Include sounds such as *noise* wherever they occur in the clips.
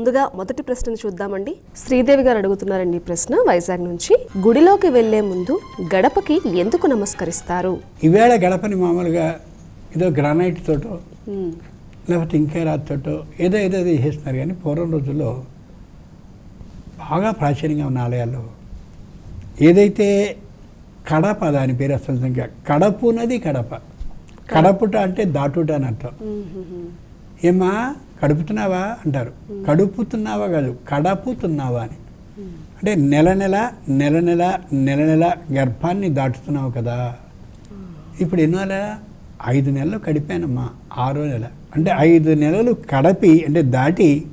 ముందుగా మొదటి ప్రశ్నను చూద్దామండి. శ్రీదేవి గారు అడుగుతున్నారండి ఈ ప్రశ్న. వైజాగ్ నుంచి గుడిలోకి వెళ్ళే ముందు గడపకి ఎందుకు నమస్కరిస్తారు? ఈవేళ గడపని మామూలుగా ఏదో గ్రానైట్ తోటో లేకపోతే ఇంకే రాతితోటో ఏదో ఏదో చేస్తున్నారు కానీ పూర్వం రోజుల్లో బాగా ప్రాచీనంగా ఉన్న ఆలయాల్లో ఏదైతే కడప దాని పేరు అసలు సంఖ్య కడపునది కడప. కడపుట అంటే దాటుట అని అర్థం. ఏమా కడుపుతున్నావా అంటారు. కడుపుతున్నావా కాదు కడపుతున్నావా అని. అంటే నెల నెల నెల నెల నెల నెల గర్భాన్ని దాటుతున్నావు కదా. ఇప్పుడు ఎన్నో నెల? ఐదు నెలలు కడిపానమ్మా ఆరో నెల. అంటే ఐదు నెలలు కడపి అంటే దాటి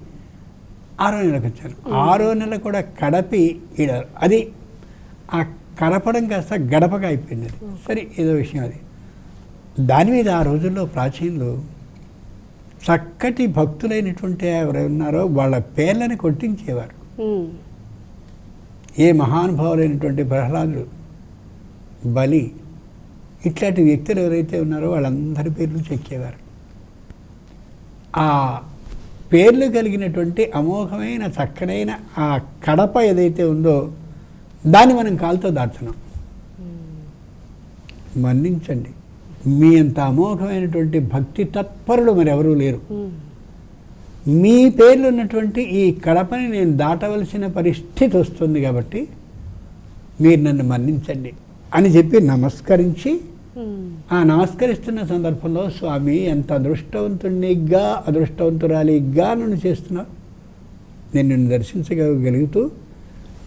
ఆరో నెలకు వచ్చాను ఆరో నెల కూడా కడపి ఈడ అది ఆ కడపడం కాస్త గడపగా అయిపోయింది అది. సరే ఏదో విషయం అది. దాని మీద ఆ రోజుల్లో ప్రాచీనులు చక్కటి భక్తులైనటువంటి ఎవరు ఉన్నారో వాళ్ళ పేర్లని కొట్టించేవారు. ఏ మహానుభావులైనటువంటి ప్రహ్లాదుడు బలి ఇట్లాంటి వ్యక్తులు ఎవరైతే ఉన్నారో వాళ్ళందరి పేర్లు చెక్కేవారు. ఆ పేర్లు కలిగినటువంటి అమోఘమైన చక్కనైన ఆ కడప ఏదైతే ఉందో దాన్ని మనం కాలుతో దాటుతున్నాం మన్నించండి. మీ అంత అమోఘమైనటువంటి భక్తి తత్పరులు మరి ఎవరూ లేరు. మీ పేర్లు ఉన్నటువంటి ఈ కడపని నేను దాటవలసిన పరిస్థితి వస్తుంది కాబట్టి మీరు నన్ను మన్నించండి అని చెప్పి నమస్కరించి ఆ నమస్కరిస్తున్న సందర్భంలో స్వామి ఎంత అదృష్టవంతునిగా అదృష్టవంతురాలిగా నన్ను చేస్తున్నావు నేను నిన్ను దర్శించగలుగుతూ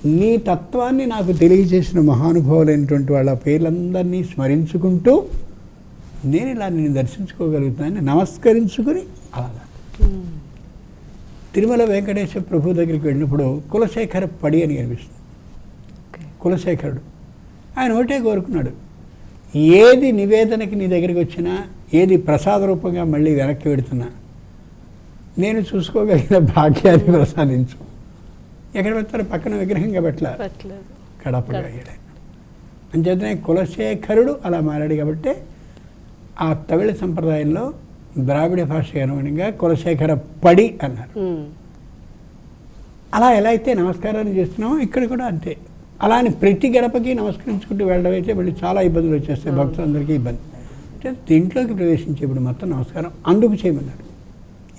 నీ తత్వాన్ని నాకు తెలియజేసిన మహానుభావులైనటువంటి వాళ్ళ పేర్లందరినీ స్మరించుకుంటూ నేను ఇలా నిన్ను దర్శించుకోగలుగుతానని నమస్కరించుకుని అలా. తిరుమల వెంకటేశ్వర ప్రభు దగ్గరికి వెళ్ళినప్పుడు కులశేఖర పడి అని కనిపిస్తుంది. కులశేఖరుడు. ఆయన ఒకటే కోరుకున్నాడు. ఏది నివేదనకి నీ దగ్గరికి వచ్చినా ఏది ప్రసాద రూపంగా మళ్ళీ వెనక్కి పెడుతున్నా నేను చూసుకోగలిగిన భాగ్యాన్ని ప్రసాదించు. ఎక్కడ పెడతారు? పక్కన విగ్రహంగా పెట్టలే పట్లేదు కడపగా అంచేతనే కులశేఖరుడు అలా మారాడు కాబట్టి ఆ తమిళ సంప్రదాయంలో ద్రావిడ భాష అనుగుణంగా కులశేఖర పడి అన్నారు. అలా ఎలా అయితే నమస్కారాలు చేస్తున్నామో ఇక్కడ కూడా అంతే. అలా అని ప్రతి గడపకి నమస్కరించుకుంటూ వెళ్ళడం అయితే మళ్ళీ చాలా ఇబ్బందులు వచ్చేస్తాయి భక్తులందరికీ ఇబ్బంది. అంటే దీంట్లోకి ప్రవేశించేప్పుడు మొత్తం నమస్కారం అందుకు చేయమన్నాడు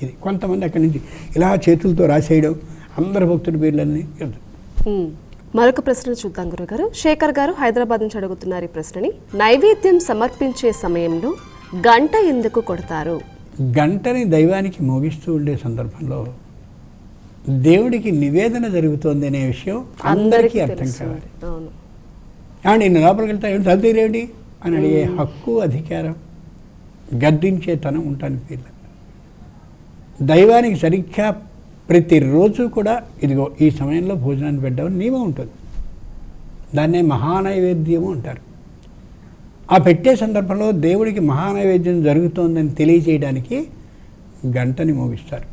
ఇది కొంతమంది అక్కడి నుంచి ఇలా చేతులతో రాసేయడం అందరి భక్తుడి పేర్లన్నీ. మరొక ప్రశ్న చూద్దాం గురుగారు. శేఖర్ గారు హైదరాబాద్ నుంచి అడుగుతున్నారు ఈ ప్రశ్నని. నైవేద్యం సమర్పించే సమయంలో గంట ఎందుకు కొడతారు? గంటని దైవానికి మోగిస్తూ ఉండే సందర్భంలో దేవుడికి నివేదన జరుగుతోంది అనే విషయం అందరికీ అర్థం. కావాలి. ఏమండి నేను లోపలికి వెళ్తా ఏంటి తలుతీరేంటి అని అడిగే హక్కు అధికారం గద్దించే తనం ఉంటాను వీళ్ళ దైవానికి సరిగ్గా ప్రతిరోజు కూడా ఇదిగో ఈ సమయంలో భోజనాన్ని పెట్టడం నియమం ఉంటుంది. దాన్నే మహానైవేద్యము అంటారు. ఆ పెట్టే సందర్భంలో దేవుడికి మహానైవేద్యం జరుగుతోందని తెలియజేయడానికి గంటని మోగిస్తారు.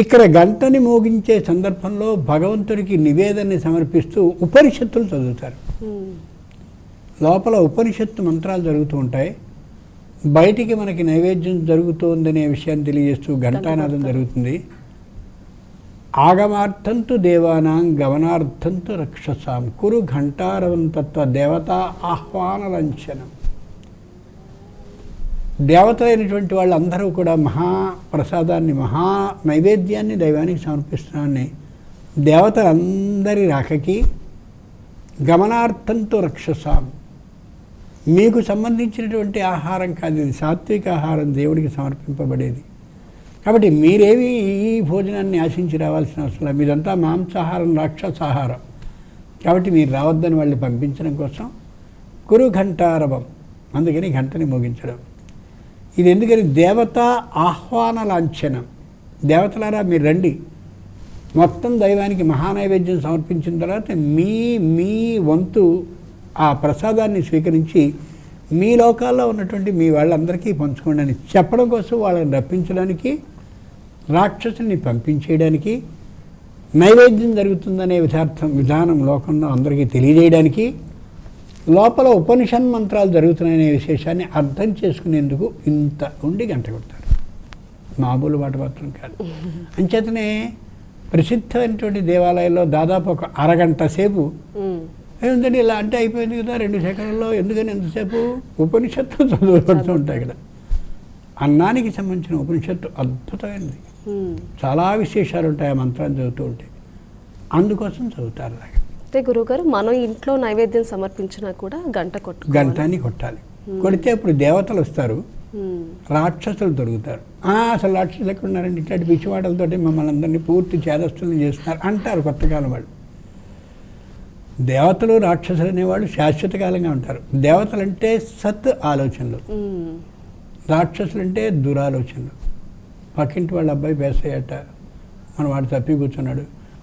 ఇక్కడ గంటని మోగించే సందర్భంలో భగవంతుడికి నివేదనని సమర్పిస్తూ ఉపనిషత్తులు చదువుతారు. లోపల ఉపనిషత్తు మంత్రాలు జరుగుతూ ఉంటాయి. బయటికి మనకి నైవేద్యం జరుగుతోందనే విషయాన్ని తెలియజేస్తూ ఘంటానాదం జరుగుతుంది. ఆగమార్థంతు దేవానాం గమనార్థంతు రక్షసాం. కురు ఘంటారవం తత్వ దేవతా ఆహ్వాన లంచనం అయినటువంటి వాళ్ళందరూ కూడా మహాప్రసాదాన్ని మహా నైవేద్యాన్ని దైవానికి సమర్పిస్తున్నారని దేవతలందరి రాకకి గమనార్థంతో రక్షసాం. మీకు సంబంధించినటువంటి ఆహారం కాదు ఇది సాత్విక ఆహారం దేవుడికి సమర్పింపబడేది. కాబట్టి మీరేమి ఈ భోజనాన్ని ఆశించి రావాల్సిన అవసరం లేదు. మీదంతా మాంసాహారం రాక్షసాహారం. కాబట్టి మీరు రావద్దని వాళ్ళు పంపించడం కోసం కురు ఘంటారవం. అందుకని గంటని మోగించడం. ఇది ఎందుకని? దేవత ఆహ్వాన లాంఛనం. దేవతలారా మీరు రండి. మొత్తం దైవానికి మహానైవేద్యం సమర్పించిన తర్వాత మీ మీ వంతు ఆ ప్రసాదాన్ని స్వీకరించి మీ లోకాల్లో ఉన్నటువంటి మీ వాళ్ళందరికీ పంచుకోండి అని చెప్పడం కోసం వాళ్ళని రప్పించడానికి రాక్షసుని పంపించేయడానికి నైవేద్యం జరుగుతుందనే విధార్థం విధానం లోకంలో అందరికీ తెలియజేయడానికి లోపల ఉపనిషన్ మంత్రాలు జరుగుతున్నాయనే విశేషాన్ని అర్థం చేసుకునేందుకు ఇంత ఉండి గంట కొడతారు. మామూలు మాట మాత్రం కాదు. అంచేతనే ప్రసిద్ధమైనటువంటి దేవాలయంలో దాదాపు ఒక అరగంట సేపు ఏముందండి ఇలా అంటే అయిపోయింది కదా రెండు సెకండ్లలో ఎందుకని ఎంతసేపు ఉపనిషత్తు చదువుకుంటూ ఉంటాయి కదా. అన్నానికి సంబంధించిన ఉపనిషత్తు అద్భుతమైనది. చాలా విశేషాలు ఉంటాయి ఆ మంత్రాన్ని చదువుతూ ఉంటే. అందుకోసం చదువుతారు అలాగే. అంటే గురువుగారు మనం ఇంట్లో నైవేద్యం సమర్పించినా కూడా గంట కొట్టు గంటాన్ని కొట్టాలి. కొడితే ఇప్పుడు దేవతలు వస్తారు. రాక్షసులు దొరుకుతారు. "ఆ, అసలు రాక్షసులు ఎక్కడ ఉన్నారండి ఇట్లాంటి పిచ్చివాటలతోటి మమ్మల్ని అందరినీ పూర్తి చేదస్తులను చేస్తున్నారు అంటారు కొత్త కాలం వాళ్ళు. దేవతలు రాక్షసులు అనేవాళ్ళు శాశ్వత కాలంగా ఉంటారు. దేవతలు అంటే సత్ ఆలోచనలు. ఉమ్, రాక్షసులు అంటే దురాలోచనలు. పక్కింటి వాళ్ళ అబ్బాయి బేసయ్యట మన వాడు తప్పి కూర్చున్నాడు.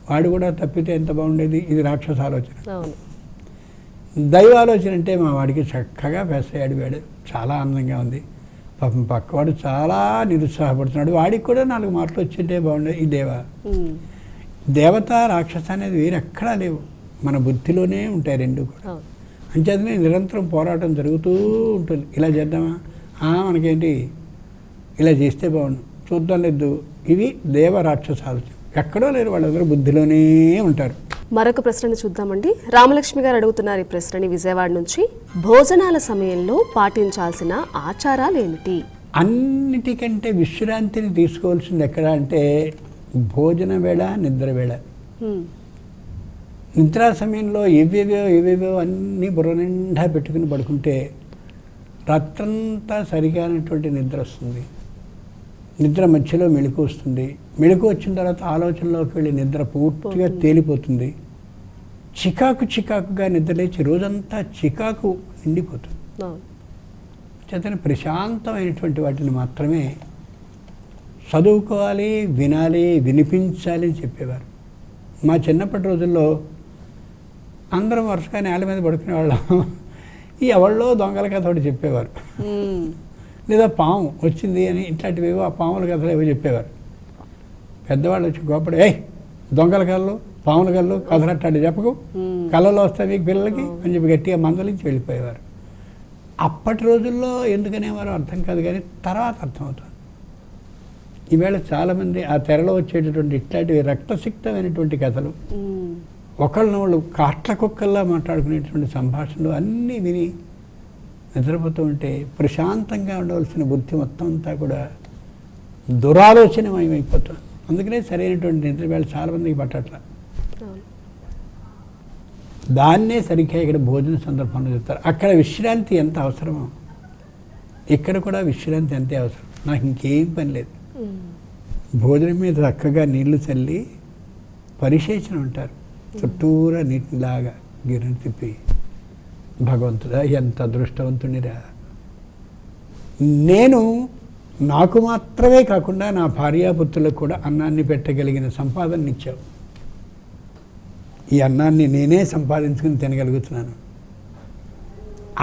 వాడు కూడా తప్పితే ఎంత బాగుండేది? ఇది రాక్షస ఆలోచన. అవును. దైవ ఆలోచన అంటే మా వాడికి చక్కగా బేసయ్యాడు వాడు. చాలా ఆనందంగా ఉంది. పాపం పక్కవాడు చాలా నిరుత్సాహపడుతున్నాడు. వాడికి కూడా నాలుగు మార్కులు వచ్చింటే బాగుండేది. ఈ దేవ. ఉమ్, దేవత రాక్షస అనేది వేరు ఎక్కడా లేవు. మన బుద్ధిలోనే ఉంటాయి రెండు కూడా. అంచేతనే నిరంతరం పోరాటం జరుగుతూ ఉంటుంది. ఇలా చేద్దామా? మనకేంటి? ఇలా చేస్తే బాగుండు. చూద్దాం లేదు. ఇవి దేవ రాక్షస ఆలోచన ఎక్కడో లేరు వాళ్ళందరూ బుద్ధిలోనే ఉంటారు. మరొక ప్రశ్నని చూద్దామండి. రామలక్ష్మి గారు అడుగుతున్నారు ఈ ప్రశ్నని విజయవాడ నుంచి. భోజనాల సమయంలో పాటించాల్సిన ఆచారాలు ఏమిటి? అన్నిటికంటే విశ్రాంతిని తీసుకోవాల్సింది ఎక్కడ అంటే భోజన వేళ నిద్ర వేళ. నిద్రా సమయంలో ఏవేవో ఏవేవో అన్నీ బుర్ర నిండా పెట్టుకుని పడుకుంటే రాత్రంతా సరిగానటువంటి నిద్ర వస్తుంది. నిద్ర మధ్యలో మెలకు వస్తుంది. మెలకు వచ్చిన తర్వాత ఆలోచనలోకి వెళ్ళి నిద్ర పూర్తిగా తేలిపోతుంది. చికాకు చికాకుగా నిద్రలేచి రోజంతా చికాకు నిండిపోతుంది. చేతనే ప్రశాంతమైనటువంటి వాటిని మాత్రమే చదువుకోవాలి వినాలి వినిపించాలి అని చెప్పేవారు. మా చిన్నప్పటి రోజుల్లో అందరం వరుసగా నేల మీద పడుకునేవాళ్ళం ఈ ఎవళ్ళో దొంగల కథ ఒకటి చెప్పేవారు. లేదా పాము వచ్చింది అని ఇట్లాంటివేవో ఆ పాముల కథలు ఏవో చెప్పేవారు. పెద్దవాళ్ళు వచ్చి గొప్పడు ఏయ్ దొంగల కళ్ళు పాముల కళ్ళు కథలు అట్లాంటి చెప్పకు. కళ్ళలో వస్తాయి మీకు పిల్లలకి అని చెప్పి గట్టిగా మందలించి వెళ్ళిపోయేవారు. అప్పటి రోజుల్లో ఎందుకనేవారో అర్థం కాదు కానీ తర్వాత అర్థమవుతుంది. ఈవేళ చాలామంది ఆ తెరలో వచ్చేటటువంటి ఇట్లాంటివి రక్తసిక్తమైనటువంటి కథలు ఒకళ్ళని వాళ్ళు కాట్ల కుక్కల్లా మాట్లాడుకునేటువంటి సంభాషణలు అన్నీ విని నిద్రపోతూ ఉంటే ప్రశాంతంగా ఉండవలసిన బుద్ధి మొత్తం అంతా కూడా దురాలోచనమయమైపోతుంది. అందుకనే సరైనటువంటి నిద్ర వేళ చాలామందికి పట్టట్ల. దాన్నే సరిగ్గా ఇక్కడ భోజన సందర్భంలో చెప్తారు. అక్కడ విశ్రాంతి ఎంత అవసరమో ఇక్కడ కూడా విశ్రాంతి అంతే అవసరం. నాకు ఇంకేం పని లేదు. భోజనం మీద చక్కగా నీళ్ళు చల్లి పరిశేచన ఉంటారు. చుట్టూరా నీటిలాగా గిరిని తిప్పి భగవంతుడా ఎంత అదృష్టవంతునిరా. నేను నాకు మాత్రమే కాకుండా నా భార్యాపుత్రులకు కూడా అన్నాన్ని పెట్టగలిగిన సంపాదన ఇచ్చావు. ఈ అన్నాన్ని నేనే సంపాదించుకుని తినగలుగుతున్నాను.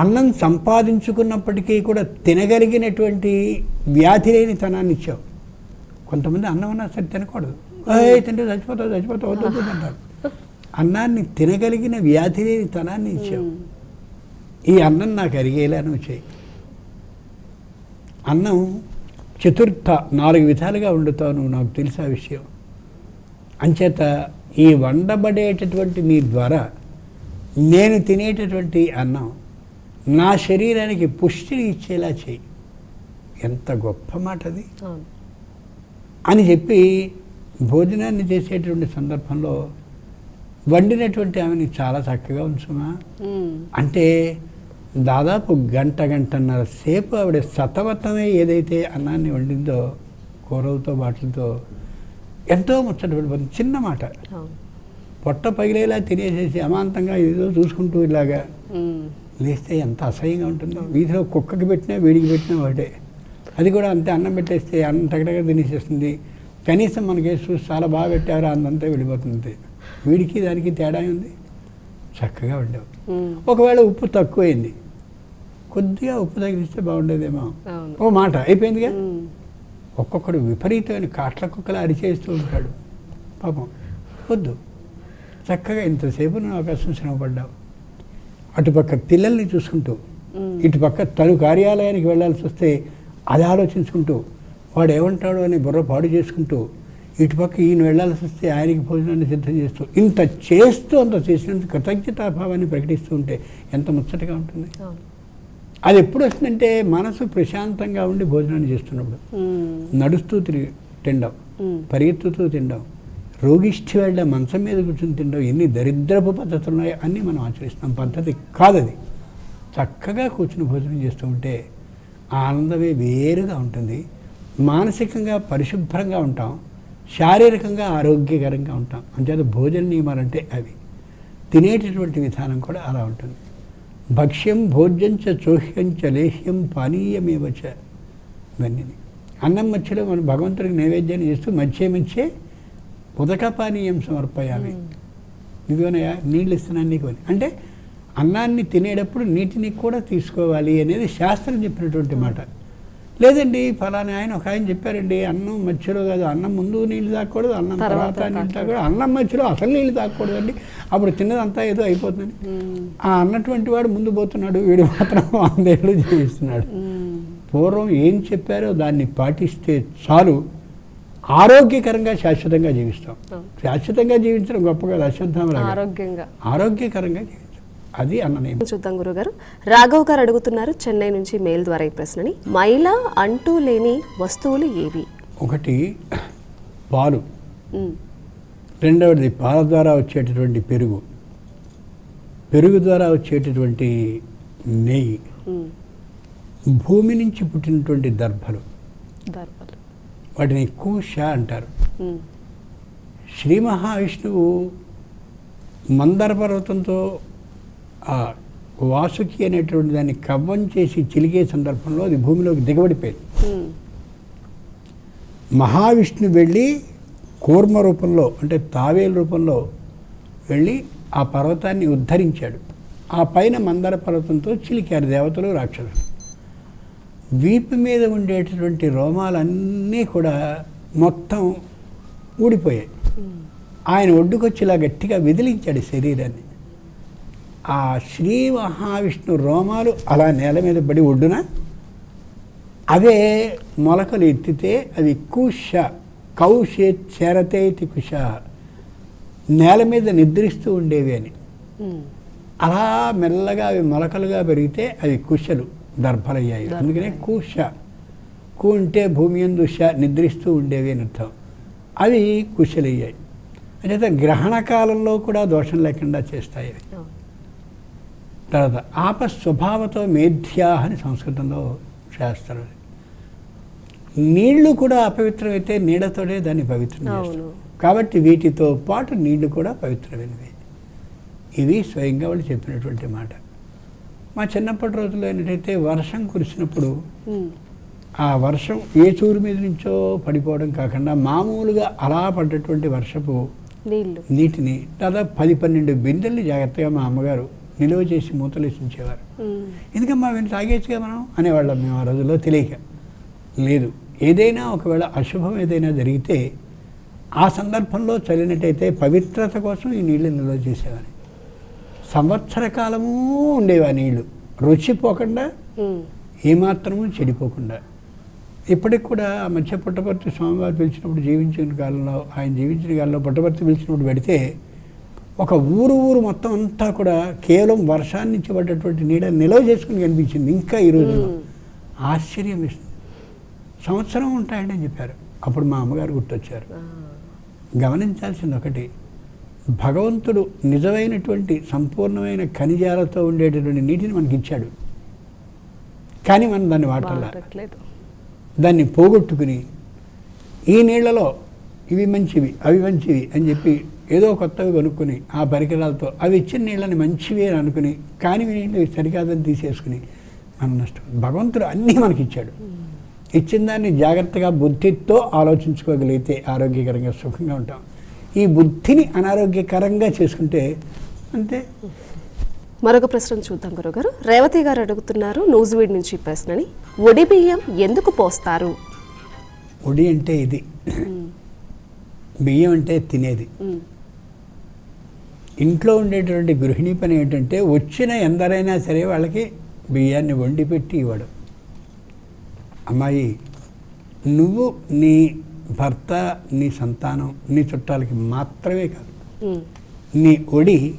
అన్నం సంపాదించుకున్నప్పటికీ కూడా తినగలిగినటువంటి వ్యాధి లేని తనాన్ని ఇచ్చావు. కొంతమంది అన్నం ఉన్నా సరే తినకూడదు. తింటే చచ్చిపోతావు చచ్చిపోతావు వద్దు అంటారు. అన్నాన్ని తినగలిగిన వ్యాధి లేని తనాన్ని ఇచ్చావు. ఈ అన్నం నాకు అరిగేలా నువ్వు చేయి. అన్నం చతుర్థ నాలుగు విధాలుగా వండుతావు నువ్వు నాకు తెలుసు ఆ విషయం. అంచేత ఈ వండబడేటటువంటి నీ ద్వారా నేను తినేటటువంటి అన్నం నా శరీరానికి పుష్టిని ఇచ్చేలా చేయి. ఎంత గొప్ప మాట అది. అని చెప్పి భోజనాన్ని చేసేటువంటి సందర్భంలో వండినటువంటి ఆమెని చాలా చక్కగా ఉంచుమా? అంటే దాదాపు గంట గంటన్నర సేపు ఆవిడ సతమతమే ఏదైతే అన్నాన్ని వండిందో కూరలతో వాటితో ఎంతో ముచ్చట పడిపోతుంది చిన్న మాట. పొట్ట పగిలేలా తినేసేసి అమాంతంగా ఏదో చూసుకుంటూ ఇలాగా లేస్తే ఎంత అసహ్యంగా ఉంటుందో. వీధిలో కుక్కకి పెట్టినా వేడికి పెట్టినా ఒకటే. అది కూడా అంతే అన్నం పెట్టేస్తే అన్నం తగడగా తినేసేస్తుంది. కనీసం మనకి చూసి చాలా బాగా పెట్టారు అందంతా వెళ్ళిపోతుంది. వీడికి దానికి తేడా ఉంది చక్కగా ఉండేవి. ఒకవేళ ఉప్పు తక్కువైంది కొద్దిగా ఉప్పు తగిలిస్తే బాగుండేదేమో. ఓ మాట అయిపోయిందిగా? ఒక్కొక్కడు విపరీతమైన కాట్ల కుక్కలు అరిచేస్తూ ఉంటాడు. పాపం. వద్దు. చక్కగా ఇంతసేపు నువ్వు అవకాశం శ్రమపడ్డావు. అటుపక్క పిల్లల్ని చూసుకుంటూ ఇటుపక్క తను కార్యాలయానికి వెళ్ళాల్సి వస్తే అది ఆలోచించుకుంటూ వాడు ఏమంటాడో అని బుర్ర పాడు చేసుకుంటూ ఇటుపక్క ఈయన వెళ్ళాల్సి వస్తే ఆయనకి భోజనాన్ని సిద్ధం చేస్తూ ఇంత చేస్తూ అంత చేసినందుకు కృతజ్ఞతాభావాన్ని ప్రకటిస్తూ ఉంటే ఎంత ముచ్చటగా ఉంటుంది. అది ఎప్పుడు వస్తుందంటే మనసు ప్రశాంతంగా ఉండి భోజనాన్ని చేస్తున్నప్పుడు. నడుస్తూ తిరిగి మ్మ్. పరిగెత్తుతూ తినడం రోగిష్ఠి వెళ్ళ మంచం మీద కూర్చొని తినడం ఎన్ని దరిద్రపు పద్ధతులు ఉన్నాయో అన్నీ మనం ఆచరిస్తాం పద్ధతి కాదది చక్కగా కూర్చుని భోజనం చేస్తూ ఉంటే ఆనందమే వేరుగా ఉంటుంది మానసికంగా పరిశుభ్రంగా ఉంటాం శారీరకంగా ఆరోగ్యకరంగా ఉంటాం. అంచేత భోజన నియమాలు అంటే అవి. తినేటటువంటి విధానం కూడా అలా ఉంటుంది. భక్ష్యం భోజ్యం చ చోహ్యం చ లేహ్యం పానీయమేవ చ ఇవన్నీ అన్నం మధ్యలో మనం భగవంతుడికి నైవేద్యాన్ని చేస్తూ మధ్య మధ్యే ఉదక పానీయం సమర్పయామి ఇదిగోనయ్యా నీళ్ళు ఇస్తున్నాను నీకు అంటే అన్నాన్ని తినేటప్పుడు నీటిని కూడా తీసుకోవాలి అనేది శాస్త్రం చెప్పినటువంటి మాట. లేదండి ఫలానా ఆయన ఒక ఆయన చెప్పారండి అన్నం మధ్యలో కాదు అన్నం ముందు నీళ్ళు తాగకూడదు అన్నం తర్వాత నీళ్ళు తాగకూడదు. అన్నం మధ్యలో అసలు నీళ్ళు తాగకూడదండి. అప్పుడు తిన్నదంతా ఏదో అయిపోతుంది. ఆ అన్నటువంటి వాడు ముందు పోతున్నాడు వీడు మాత్రం *laughs* వందేళ్ళు జీవిస్తున్నాడు. పూర్వం ఏం చెప్పారో దాన్ని పాటిస్తే చాలు. ఆరోగ్యకరంగా శాశ్వతంగా జీవిస్తాం. శాశ్వతంగా జీవించడం గొప్పగా అశ్వత్థామరాగా ఆరోగ్యంగా. ఆరోగ్యకరంగా అది అన్న చూద్దాం గురుగారు. రాఘవ్ గారు అడుగుతున్నారు చెన్నై నుంచి మెయిల్ ద్వారా ఈ ప్రశ్నని. మైల అంటూ లేని వస్తువులు ఏవి? ఒకటి పాలు. రెండవది పాల ద్వారా వచ్చేటటువంటి పెరుగు. పెరుగు ద్వారా వచ్చేటటువంటి నెయ్యి. భూమి నుంచి పుట్టినటువంటి దర్భలు. దర్భలు. వాటిని కూష అంటారు. శ్రీ మహావిష్ణువు మందర పర్వతంతో ఆ వాసుకి అనేటువంటి దాన్ని కవ్వం చేసి చిలికే సందర్భంలో అది భూమిలోకి దిగబడిపోయింది. మహావిష్ణు వెళ్ళి కూర్మ రూపంలో అంటే తావేలు రూపంలో వెళ్ళి ఆ పర్వతాన్ని ఉద్ధరించాడు. ఆ పైన మందర పర్వతంతో చిలికారు దేవతలు రాక్షసులు. వీపు మీద ఉండేటటువంటి రోమాలన్నీ కూడా మొత్తం ఊడిపోయాయి. ఆయన ఒడ్డుకొచ్చి ఇలా గట్టిగా విదిలించాడు శరీరాన్ని. ఆ శ్రీ మహావిష్ణు రోమాలు అలా నేల మీద పడి ఒడ్డున అదే మొలకలు ఎత్తితే అవి కుష కౌశే చేరతే కుష నేల మీద నిద్రిస్తూ ఉండేవి అని. అలా మెల్లగా అవి మొలకలుగా పెరిగితే అవి కుశలు దర్భలయ్యాయి. అందుకనే కుష కు అంటే భూమి ఎందు ష నిద్రిస్తూ ఉండేవి అని అర్థం. అవి కుశలయ్యాయి. అంటే గ్రహణ కాలంలో కూడా దోషం లేకుండా చేస్తాయి. తర్వాత ఆప స్వభావతో మేధ్యా అని సంస్కృతంలో శాస్త్రం అది. నీళ్ళు కూడా అపవిత్రమైతే నీళ్ళతోనే దాన్ని పవిత్రం చేస్తారు. కాబట్టి వీటితో పాటు నీళ్ళు కూడా పవిత్రమైనవి ఇవి స్వయంగా వాళ్ళు చెప్పినటువంటి మాట మా చిన్నప్పటి రోజుల్లో ఏంటంటే వర్షం కురిసినప్పుడు. ఆ వర్షం ఏ చూరు మీద నుంచో పడిపోవడం కాకుండా మామూలుగా అలా పడ్డటువంటి వర్షపు నీటిని దాదాపు పది పన్నెండు బిందెల్ని జాగ్రత్తగా మా అమ్మగారు నిలువ చేసి మూతలేసి ఉంచేవారు ఎందుకమ్మా వీళ్ళు తాగేచ్చుగా మనం? అనేవాళ్ళం మేము ఆ రోజుల్లో తెలియక. లేదు ఏదైనా ఒకవేళ అశుభం ఏదైనా జరిగితే ఆ సందర్భంలో చల్లినట్టయితే పవిత్రత కోసం ఈ నీళ్ళు నిల్వ చేసేవారు. సంవత్సర కాలము ఉండేవి ఆ నీళ్ళు. రుచి పోకుండా ఏమాత్రము చెడిపోకుండా. ఇప్పటికి కూడా ఆ మధ్య పుట్టపర్తి స్వామివారు పిలిచినప్పుడు జీవించిన కాలంలో ఆయన జీవించిన కాలంలో పుట్టపర్తి పిలిచినప్పుడు పెడితే ఒక ఊరు ఊరు మొత్తం అంతా కూడా కేవలం వర్షాన్ని నుంచి పడ్డటువంటి నీడ నిల్వ చేసుకుని కనిపించింది ఇంకా ఈ రోజుల్లో ఆశ్చర్యం వేస్తుంది సంవత్సరం ఉంటాయండి అని చెప్పారు. అప్పుడు మా అమ్మగారు గుర్తొచ్చారు. గమనించాల్సింది ఒకటి భగవంతుడు నిజమైనటువంటి సంపూర్ణమైన ఖనిజాలతో ఉండేటటువంటి నీటిని మనకి ఇచ్చాడు. కానీ మనం దాన్ని వాడాల దాన్ని పోగొట్టుకుని ఈ నీళ్ళలో ఇవి మంచివి అవి మంచివి అని చెప్పి ఏదో కొత్తవి కొనుక్కొని ఆ పరికరాలతో అవి ఇచ్చిన నీళ్ళని మంచివి అని అనుకుని కాని నీళ్ళు సరికాదని తీసేసుకుని మనం నష్టం భగవంతుడు అన్నీ మనకి ఇచ్చాడు ఇచ్చిన దాన్ని జాగ్రత్తగా బుద్ధితో ఆలోచించుకోగలిగితే ఆరోగ్యకరంగా సుఖంగా ఉంటాం. ఈ బుద్ధిని అనారోగ్యకరంగా చేసుకుంటే అంతే. మరొక ప్రశ్న చూద్దాం గురుగారు. రేవతి గారు అడుగుతున్నారు నూజివీడ్ నుంచి ప్రశ్నని. ఒడి బియ్యం ఎందుకు పోస్తారు? ఒడి అంటే ఇది. బియ్యం అంటే తినేది. ఇంట్లో ఉండేటువంటి గృహిణి పని ఏంటంటే వచ్చిన ఎందరైనా సరే వాళ్ళకి బియ్యాన్ని వండి పెట్టి ఇవ్వడం. అమ్మాయి నువ్వు నీ భర్త నీ సంతానం నీ చుట్టాలకి మాత్రమే కాదు. నీ ఒడి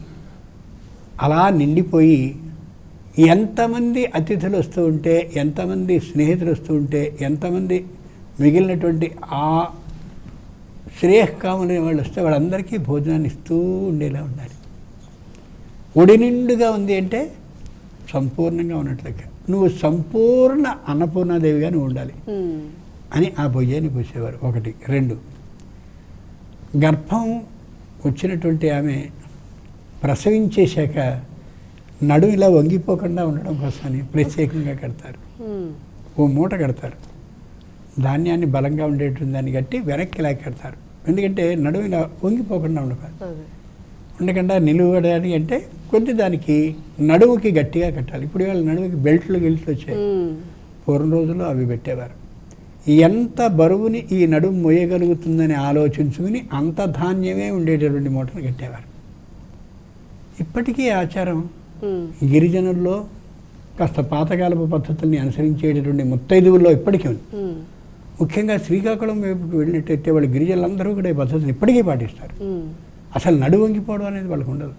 అలా నిండిపోయి ఎంతమంది అతిథులు వస్తూ ఉంటే ఎంతమంది స్నేహితులు వస్తూ ఉంటే ఎంతమంది మిగిలినటువంటి ఆ శ్రేయకాములైన వాళ్ళు వస్తే వాళ్ళందరికీ భోజనాన్ని ఇస్తూ ఉండేలా ఉండాలి. ఒడి నిండుగా ఉంది అంటే సంపూర్ణంగా ఉన్నట్లెక్క నువ్వు సంపూర్ణ అన్నపూర్ణాదేవిగా నువ్వు ఉండాలి. అని ఆ భుజాన్ని పూసేవారు. ఒకటి. రెండు. గర్భం వచ్చినటువంటి ఆమె ప్రసవించేశాక నడు ఇలా వంగిపోకుండా ఉండడం కోసమని ప్రత్యేకంగా కడతారు. ఓ మూట కడతారు. ధాన్యాన్ని బలంగా ఉండేటువంటి దాన్ని కట్టి వెనక్కి ఇలా కడతారు. ఎందుకంటే నడుము ఇలా వంగిపోకుండా అదే. ఉండకుండా నిలువడానికి అంటే కొద్ది దానికి నడుముకి గట్టిగా కట్టాలి. ఇప్పుడు ఇవాళ నడుముకి బెల్ట్లు గిల్ట్లు వచ్చాయి. పూర్వం రోజుల్లో అవి పెట్టేవారు. ఎంత బరువుని ఈ నడుము మోయగలుగుతుందని ఆలోచించుకుని అంత ధాన్యమే ఉండేటటువంటి మూటను కట్టేవారు. ఇప్పటికీ ఆచారం గిరిజనుల్లో కాస్త పాతకాలపు పద్ధతుల్ని అనుసరించేటటువంటి ముత్తైదువుల్లో ఇప్పటికీ ఉంది. ముఖ్యంగా శ్రీకాకుళం వైపుకి వెళ్ళినట్టయితే వాళ్ళు గిరిజనులందరూ కూడా ఈ పద్ధతిని ఇప్పటికీ పాటిస్తారు. అసలు నడు వంగిపోవడం అనేది వాళ్ళకు ఉండదు.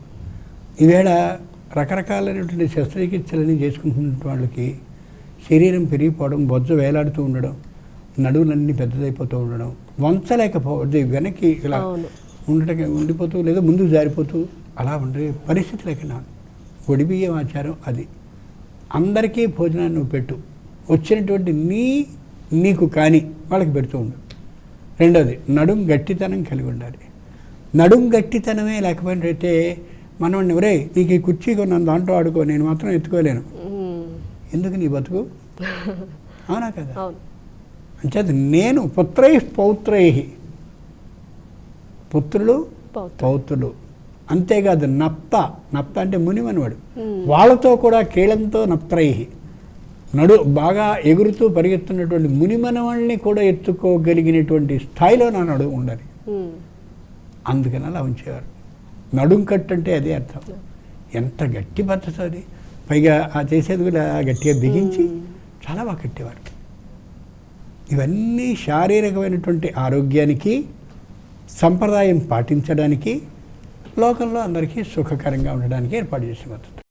ఈవేళ రకరకాలైనటువంటి శస్త్రచికిత్సలని చేసుకుంటున్న వాళ్ళకి శరీరం పెరిగిపోవడం బొజ్జ వేలాడుతూ ఉండడం నడువులన్నీ పెద్దదైపోతూ ఉండడం వంచలేకపోతే వెనక్కి ఇలా. ఉండటం ఉండిపోతూ లేదా ముందుకు జారిపోతూ అలా ఉండే పరిస్థితి లేకుండా ఒడి బియ్యం ఆచారం అది. అందరికీ భోజనాన్ని నువ్వు పెట్టు. వచ్చినటువంటి నీ నీకు కానీ వాళ్ళకి పెడుతూ ఉండు. రెండోది నడుం గట్టితనం కలిగి ఉండాలి. నడుం గట్టితనమే లేకపోయినట్టయితే మనవాడిని ఎవరే నీకు ఈ కుర్చీ కొన్నాను దాంట్లో ఆడుకో నేను మాత్రం ఎత్తుకోలేను. ఎందుకు నీ బతుకు? అవునా కదా? *laughs* అంచేత నేను పుత్రై పౌత్రై పుత్రులు పౌత్ర. పౌత్రులు. అంతేకాదు నప్త నప్త అంటే మునిమనవాడు. Hmm. వాళ్ళతో కూడా కీళంతో నప్త్రై నడు బాగా ఎగురుతూ పరిగెత్తున్నటువంటి మునిమనవాళ్ళని కూడా ఎత్తుకోగలిగినటువంటి స్థాయిలో నా నడుము ఉండాలి అందుకని అలా ఉంచేవారు. నడుం కట్టు అంటే అదే అర్థం. ఎంత గట్టి పద్ధతి అది. పైగా ఆ చేసేది కూడా గట్టిగా బిగించి చాలా బాగా కట్టేవారు. ఇవన్నీ శారీరకమైనటువంటి ఆరోగ్యానికి సంప్రదాయం పాటించడానికి లోకంలో అందరికీ సుఖకరంగా ఉండడానికి ఏర్పాటు చేసిన పద్ధతి.